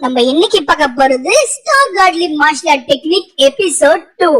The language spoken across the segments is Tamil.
நம்ம இன்னைக்கு பார்க்க போறது star godly martial art technique episode two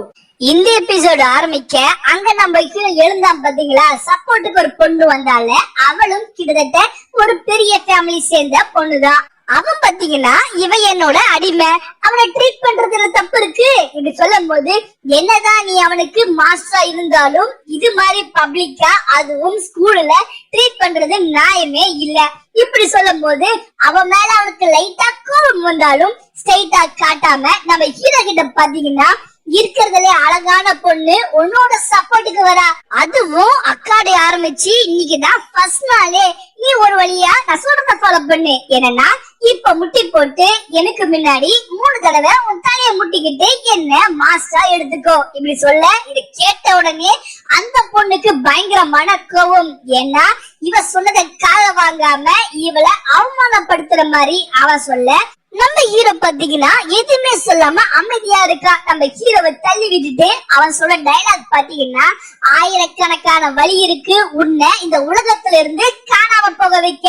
இந்த எபிசோட் ஆரம்பிக்க அங்க நம்ம கீழே எழுந்தான் பாத்தீங்களா? சப்போர்ட்டுக்கு ஒரு பொண்ணு வந்தால அவளும் கிட்டத்தட்ட ஒரு பெரிய ஃபேமிலி சேர்ந்த பொண்ணுதான். அவன் பாத்தீங்கன்னா இவன் என்னோட அடிமை. அவனை ட்ரீட் பண்றதுல தப்பு இருக்கு. இப்படி சொல்லும் போது என்னதான் நீ அவனுக்கு மாஸ்டரா இருந்தாலும் இது மாதிரி பப்ளிக்கா அதுவும் ஸ்கூல்ல ட்ரீட் பண்றது நியாயமே இல்ல. இப்படி சொல்லும் போது அவன் மேல அவனுக்கு லைட்டா கோபம் வந்தாலும் ஸ்ட்ரைட்டா காட்டாம நம்ம ஹீரோ கிட்ட பாத்தீங்கன்னா இருக்கிறதுலே அழகான பொண்ணு உன்னோட சப்போர்ட்டுக்கு வரா. அதுவும் அக்காடை ஆரம்பிச்சு இன்னைக்கு தான் ஃபர்ஸ்ட் நாளே. நீ ஒரு வழியா நான் சொல்றத ஃபாலோ பண்ணு. என்னன்னா இப்ப முட்டி போட்டு எனக்கு முன்னாடி மூணு தடவை உன் தலைய முட்டிக்கிட்டு என்ன மாஸ்டா எடுத்துக்கோ. இப்படி சொல்ல இது கேட்ட உடனே அந்த பொண்ணுக்கு பயங்கரமான கோவம். ஏன்னா இவ சொன்னதை காத வாங்காம இவளை அவமானப்படுத்துற மாதிரி அவ சொல்ல நம்ம ஹீரோ பாத்தீங்கன்னா எதுவுமே சொல்லாம அமைதியா இருக்கா? நம்ம ஹீரோவை தள்ளி விட்டுட்டு அவன் சொல்ல டைலாக் பாத்தீங்கன்னா ஆயிரக்கணக்கான வழி இருக்கு. உன்னை இந்த உலகத்துல இருந்து காணாம போக வைக்க.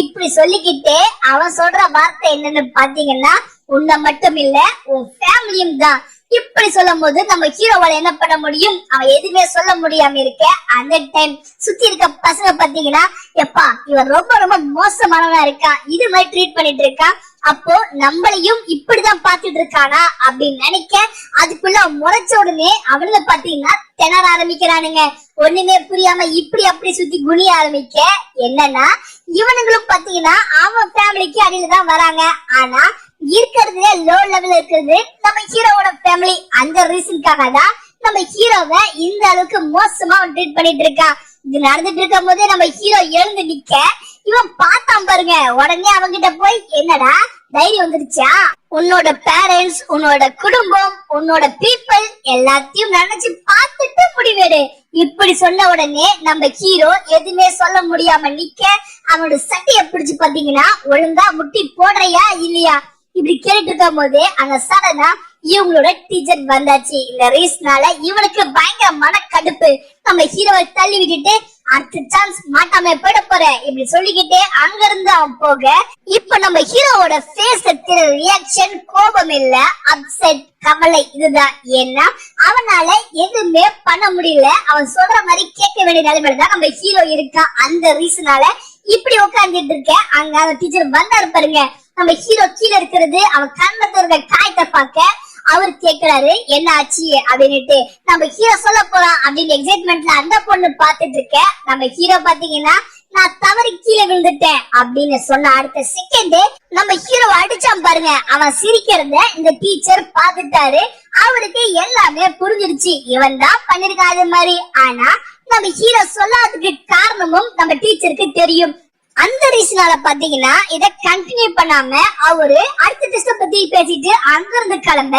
இப்படி சொல்லிக்கிட்டே அவன் சொல்ற வார்த்தை என்னன்னு பாத்தீங்கன்னா உன்னை மட்டும் இல்ல உன் ஃபேமிலியும் தான். இப்படி சொல்லும் போது நம்ம ஹீரோவால என்ன பண்ண முடியும்? அவன் எதுவுமே சொல்ல முடியாம இருக்க. அந்த டைம் சுத்தி இருக்க பசங்க பாத்தீங்கன்னா எப்பா இவன் ரொம்ப ரொம்ப மோசமானவனா இருக்கான். இது மாதிரி ட்ரீட் பண்ணிட்டு இருக்கான். அப்போ நம்மளையும் இப்படிதான் பாத்துட்டு இருக்கானா அப்படின்னு நினைக்க அதுக்குள்ள முறைச்ச உடனே அவனுங்க பாத்தீங்கன்னா திணற ஆரம்பிக்கிறானுங்க. ஒண்ணுமே புரியாம இப்படி அப்படி சுத்தி குனிய ஆரம்பிக்க என்னன்னா இவனுங்களும் பாத்தீங்கன்னா அவன் ஃபேமிலிக்கு அடியில தான் வராங்க. ஆனா இருக்கிறதுலே லோ லெவல்ல இருக்கிறது நம்ம ஹீரோவோட ஃபேமிலி அந்த ரீசனுக்காக தான் நம்ம ஹீரோவை இந்த அளவுக்கு மோசமா ட்ரீட் பண்ணிட்டு இருக்கான் இது நடந்துட்டு இருக்கும் போதே நம்ம ஹீரோ எழுந்து நிக்க இவன் பார்த்தான் பாருங்க. உடனே அவங்கிட்ட போய் என்னடா தைரியம் வந்துருச்சா? உன்னோட பேரண்ட்ஸ் உன்னோட குடும்பம் உன்னோட பீப்புள் எல்லாத்தையும் நினைச்சு பார்த்துட்டு முடிவேடு. இப்படி சொன்ன உடனே நம்ம ஹீரோ எதுவுமே சொல்ல முடியாம நிக்க அவனோட சட்டைய பிடிச்சு பாத்தீங்கன்னா ஒழுங்கா முட்டி போடுறியா இல்லையா? இப்படி கேட்டுட்டு இருக்கும் போதே அந்த சடனா இவங்களோட டீச்சர் வந்தாச்சு. இந்த ரீஸ்னால இவனுக்கு பயங்கரமான கடுப்பு நம்ம ஹீரோவை தள்ளி விட்டுட்டு அடுத்த சான்ஸ் மாட்டாம போயிட போற? இப்படி சொல்லிக்கிட்டே அங்க இருந்து அவன் போக. இப்ப நம்ம ஹீரோவோட ஃபேஸ் ரியாக்ஷன் கோபம் இல்ல அப்செட் கவலை இதுதான். ஏன்னா அவனால எதுவுமே பண்ண முடியல. அவன் சொல்ற மாதிரி கேட்க வேண்டிய நிலைமையில தான் நம்ம ஹீரோ இருக்கா? அந்த ரீசனால இப்படி உட்கார்ந்துட்டு இருக்க. அங்க அந்த டீச்சர் வந்தாரு பாருங்க. நம்ம ஹீரோ கீழே இருக்கிறது அவன் கண்ணத்துல இருக்க காயத்தை பார்க்க. அவர் கேக்குறாரு என்ன ஆச்சு? அப்படின்னுட்டு. நம்ம ஹீரோ சொல்ல போறோம் அப்படின்னு எக்ஸைட்மெண்ட்ல அந்த பொண்ணு பாத்துட்டு இருக்க. நம்ம ஹீரோ பாத்தீங்கன்னா நான் தவறி கீழே விழுந்துட்டேன் அப்படின்னு சொன்ன அடுத்த செகண்ட் நம்ம ஹீரோ அடிச்சான் பாருங்க. அவன் சிரிக்கிறத இந்த டீச்சர் பாத்துட்டாரு அவருக்கு எல்லாமே புரிஞ்சிருச்சு. இவன் தான் பண்ணிருக்காது மாதிரி. ஆனா நம்ம ஹீரோ சொல்லாததுக்கு காரணமும் நம்ம டீச்சருக்கு தெரியும். அந்த ரீசனால பாத்தீங்கன்னா இத கண்டினியூ பண்ணாம அவரு அடுத்த டெஸ்ட பத்தி பேசிட்டு அங்க இருந்து கிளம்ப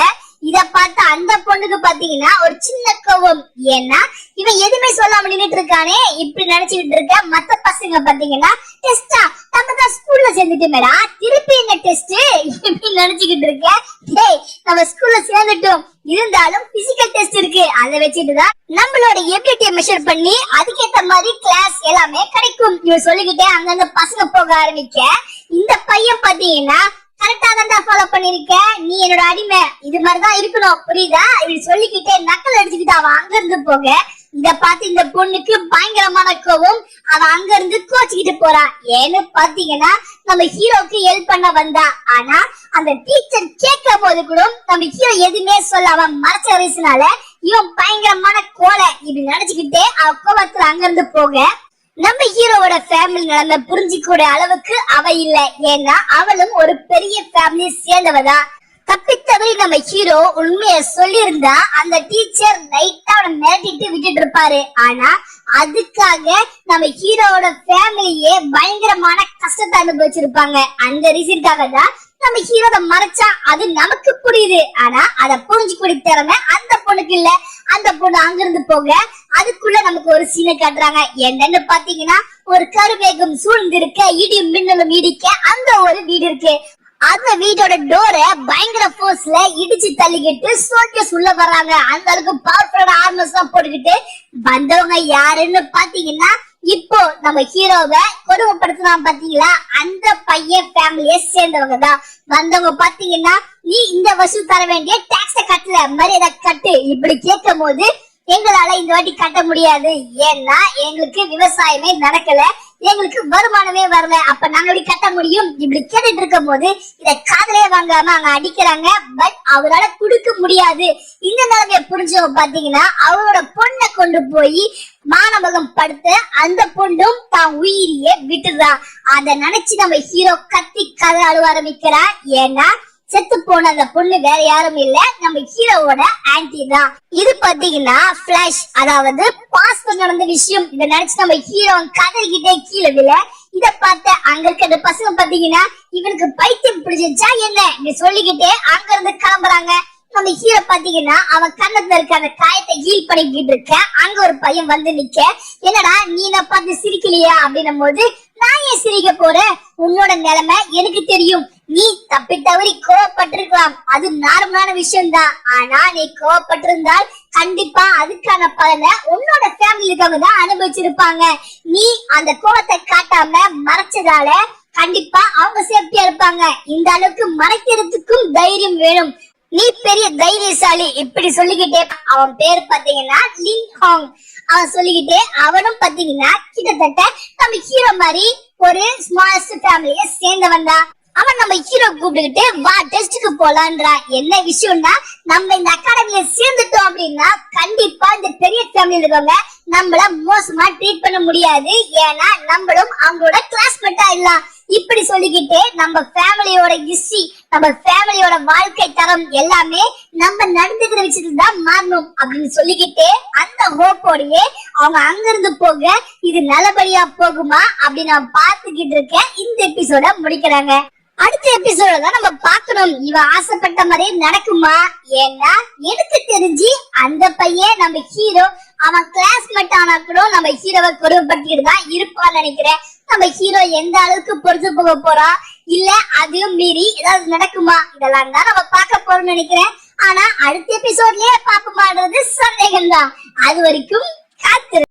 இத பார்த்து அந்த பொண்ணுக்கு பாத்தீங்கன்னா ஒரு சின்ன கோவம் ஏன்னா இவன் எதுவுமே சொல்லாம நின்னுட்டு இருக்கானே இப்படி நினைச்சுக்கிட்டு இருக்க மத்த பசங்க பாத்தீங்கன்னா டெஸ்டா நம்ம தான் ஸ்கூல்ல சேர்ந்துட்டோமேடா திருப்பி எங்க டெஸ்ட் இப்படி நினைச்சுக்கிட்டு இருக்க. டேய் நம்ம ஸ்கூல்ல சேர்ந்துட்டோம். இருந்தாலும் பிசிக்கல் டெஸ்ட் இருக்கு. அதை வச்சுட்டு தான் நம்மளோட எபிலிட்டியை மெஷர் பண்ணி அதுக்கேத்த மாதிரி கிளாஸ் எல்லாமே கிடைக்கும். இவன் சொல்லிக்கிட்டே அங்கங்க பசங்க போக ஆரம்பிக்க. இந்த பையன் பாத்தீங்கன்னா கரெக்டா தான் ஃபாலோ பண்ணிருக்க. நீ என்னோட அடிமை. இது மாதிரிதான் இருக்கணும். புரியுதா? இப்படி சொல்லிக்கிட்டே நக்கல் அடிச்சுக்கிட்டு அவன் அங்க இருந்து போக இத பார்த்து இந்த பொண்ணுக்கு பயங்கரமான கோவம் அவ அங்க இருந்து கோச்சிக்கிட்டு போறா. ஏன்னு பாத்தீங்கன்னா நம்ம ஹீரோக்கு ஹெல்ப் பண்ண வந்தா. ஆனா அந்த டீச்சர் கேட்கும் போது கூட நம்ம ஹீரோ எதுவுமே சொல்ல அவன் மறைச்ச வயசுனால இவன் பயங்கரமான கோலை இப்படி நினைச்சுக்கிட்டே அவ கோபத்துல அங்க இருந்து போக. அவளோட ஃபேமிலி நிலைமை புரிஞ்சிக்கூடிய அளவுக்கு அவ இல்ல. ஏன்னா அவளும் ஒரு பெரிய ஃபேமிலி சேர்ந்தவதான் தப்பித்தவரை நம்ம ஹீரோ உண்மைய சொல்லியிருந்தா அந்த டீச்சர் லைட்டா அவனை மிரட்டிட்டு விட்டுட்டு இருப்பாரு ஆனா அதுக்காக நம்ம ஹீரோவோட ஃபேமிலியே பயங்கரமான கஷ்டத்தை அனுபவிச்சிருப்பாங்க. அந்த ரீசனுக்காக தான் நம்ம ஹீரோட மறைச்சா அது நமக்கு புரியுது. ஆனா அத புரிஞ்சுக்கூடிய திறமை அந்த பொண்ணுக்கு இல்ல. அந்த பொண்ணு அங்கிருந்து போக அதுக்குள்ள நமக்கு ஒரு சீனை காட்டுறாங்க. என்னன்னு பாத்தீங்கன்னா ஒரு கருவேகம் சூழ்ந்து இருக்க இடியும் மின்னலும் இடிக்க அந்த ஒரு வீடு இருக்கு. அந்த வீட்டோட டோரை பயங்கர போர்ஸ்ல இடிச்சு தள்ளிக்கிட்டு சோல்ஜர்ஸ் உள்ள வர்றாங்க. அந்த அளவுக்கு பவர்ஃபுல்லான ஆர்மஸ் தான் போட்டுக்கிட்டு வந்தவங்க யாருன்னு பாத்தீங்கன்னா இப்போ நம்ம ஹீரோவை கொடுமைப்படுத்தினான் பாத்தீங்களா அந்த பையன் ஃபேமிலிய சேர்ந்தவங்க தான். வந்தவங்க பாத்தீங்கன்னா நீ இந்த வசூல் தர வேண்டிய டாக்ஸ கட்டல மரியாதை கட்டு. இப்படி கேட்கும் போது எங்களால இந்த வாட்டி கட்ட முடியாது. ஏன்னா எங்களுக்கு விவசாயமே நடக்கல. எங்களுக்கு வருமானமே வரல. அப்ப நாங்க இப்படி கட்ட முடியும்? இப்படி கேட்டுட்டு இருக்கும் போது இத காதலே வாங்காம அங்க அடிக்கிறாங்க. பட் அவரால கொடுக்க முடியாது. இந்த நிலைமைய புரிஞ்சவங்க பாத்தீங்கன்னா அவரோட பொண்ணை கொண்டு போய் மானபகம் படுத்த அந்த பொண்ணும் தான் உயிரியே விட்டுதான் அத நினைச்சு நம்ம ஹீரோ கத்தி கதை அழுவ ஆரம்பிக்கிறா. ஏன்னா செத்து போன அந்த பொண்ணு வேற யாரும் இல்ல. நம்ம ஹீரோவோட ஆன்டி தான். இது பாத்தீங்கன்னா பிளாஷ் அதாவது பாஸ்ட் நடந்த விஷயம். இத நினைச்சு நம்ம ஹீரோ கதறிக்கிட்டே கீழே விழ. இத பார்த்த அங்க இருக்கிற பசங்க பாத்தீங்கன்னா இவனுக்கு பைத்தியம் பிடிச்சிருச்சா என்ன? இப்படி சொல்லிக்கிட்டே அங்க இருந்து கிளம்புறாங்க. நம்ம ஹீரோ பாத்தீங்கன்னா அவன் கண்ணத்துல இருக்க அந்த காயத்தை ஹீல் பண்ணிக்கிட்டு இருக்க. அங்க ஒரு பையன் வந்து நிக்க. என்னடா நீ நான் பார்த்து சிரிக்கலையா? அப்படின்னும் போது நான் ஏன் சிரிக்க போறேன்? உன்னோட நிலைமை எனக்கு தெரியும். நீ தப்பி தவறி கோவப்பட்டிருக்கலாம். அது நார்மலான விஷயம்தான். ஆனா நீ கோவப்பட்டிருந்தால் கண்டிப்பா அதுக்கான பலனை உன்னோட ஃபேமிலி இருக்கவங்க தான் அனுபவிச்சிருப்பாங்க. நீ அந்த கோவத்தை காட்டாம மறைச்சதால கண்டிப்பா அவங்க சேஃப்டியா இருப்பாங்க. இந்த அளவுக்கு மறைக்கிறதுக்கும் தைரியம் வேணும். நீ பெரிய தைரியசாலி. இப்படி சொல்லிக்கிட்டே அவன் பேர் பாத்தீங்கன்னா லின் ஹாங் அவன் சொல்லிக்கிட்டே அவனும் பாத்தீங்கன்னா கிட்டத்தட்ட நம்ம ஹீரோ மாதிரி ஒரு ஸ்மாலஸ்ட் ஃபேமிலிய சேர்ந்தவன் தான். அவன் நம்ம ஹீரோ கூப்பிட்டுக்கிட்டு வா டெஸ்டுக்கு போலான்றா என்ன விஷயம்னா நம்ம இந்த அகாடமியில சேர்ந்துட்டோம் அப்படின்னா கண்டிப்பா இந்த பெரிய ஃபேமிலியில இருக்கவங்க நம்மள மோசமா ட்ரீட் பண்ண முடியாது. ஏன்னா நம்மளும் அவங்களோட கிளாஸ்மேட்டா இல்லலாம் இப்படி சொல்லிக்கிட்டு நம்ம ஃபேமிலியோட ஹிஸ்டரி நம்ம ஃபேமிலியோட வாழ்க்கை தரம் எல்லாமே நம்ம நடந்துக்கிற விஷயத்துல தான் மாறணும் அப்படின்னு சொல்லிக்கிட்டு அந்த ஹோப்போடயே அவங்க அங்கிருந்து போக இது நல்லபடியா போகுமா அப்படின்னு நான் பார்த்துக்கிட்டு இருக்கேன். இந்த எபிசோட முடிக்கிறாங்க. அடுத்த எபிசோட தான் நம்ம பார்க்கணும். இவ ஆசைப்பட்ட மாதிரி நடக்குமா? ஏன்னா எனக்கு தெரிஞ்சு அந்த பையன் நம்ம ஹீரோ அவன் கிளாஸ்மேட் ஆனா கூட நம்ம ஹீரோவை கொடுமைப்படுத்திக்கிட்டு தான் இருப்பான்னு நினைக்கிறேன். நம்ம ஹீரோ எந்த அளவுக்கு பொறுத்து போக போறா? இல்ல அதையும் மீறி ஏதாவது நடக்குமா? இதெல்லாம் தான் நம்ம பார்க்க போறோம்னு நினைக்கிறேன். ஆனா அடுத்த எபிசோட்லயே பாப்பமாடுறது சந்தேகம் தான் அது வரைக்கும் காத்திரு